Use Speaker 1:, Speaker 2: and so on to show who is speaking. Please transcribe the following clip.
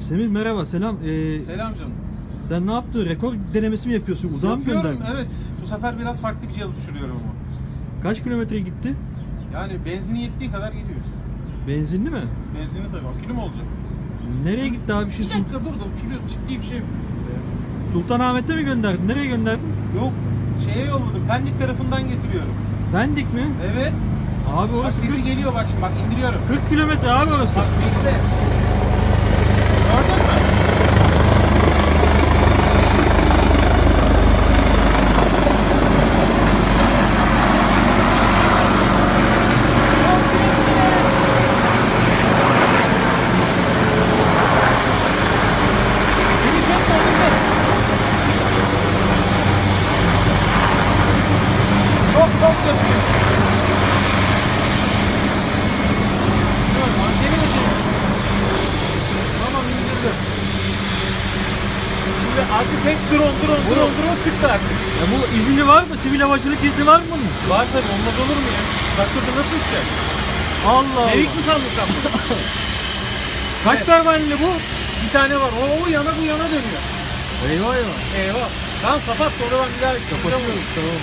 Speaker 1: Semih merhaba selam. Ee,
Speaker 2: Selam canım.
Speaker 1: sen ne yaptın? Rekor denemesi mi yapıyorsun? Uzağa mı
Speaker 2: Yapıyorum,
Speaker 1: gönderdin?
Speaker 2: Evet. Bu sefer biraz farklı bir cihaz uçuruyorum ama.
Speaker 1: Kaç kilometre gitti?
Speaker 2: Yani benzini yettiği kadar gidiyor.
Speaker 1: Benzinli mi?
Speaker 2: Benzini tabii. Akülü mü olacak?
Speaker 1: Nereye gitti abi
Speaker 2: Bir
Speaker 1: şimdi?
Speaker 2: dakika dur da uçuruyor. Ciddi bir şey yapıyorsun be.
Speaker 1: Sultanahmet'te mi gönderdin? Nereye gönderdin?
Speaker 2: Yok. Şeye yolladım. Pendik tarafından getiriyorum.
Speaker 1: Bendik mi?
Speaker 2: Evet.
Speaker 1: Abi
Speaker 2: Bak
Speaker 1: orası
Speaker 2: sesi
Speaker 1: 40,
Speaker 2: geliyor bak şimdi. Bak indiriyorum.
Speaker 1: 40 kilometre abi orası.
Speaker 2: Bak bekle. Şimdi artık hep drone drone drone drone sıktı artık.
Speaker 1: Ya bu izni var mı? Sivil havacılık izni var mı bunun?
Speaker 2: Var tabii olmaz olur mu ya? Başka türlü nasıl uçacak?
Speaker 1: Allah Allah.
Speaker 2: Erik mi sandın sen bunu?
Speaker 1: Kaç pervaneli bu?
Speaker 2: Bir tane var. O, o yana bu yana dönüyor.
Speaker 1: Eyvah eyvah.
Speaker 2: Eyvah. Tamam kapat sonra ben bir daha
Speaker 1: Kapatıyorum. Tamam.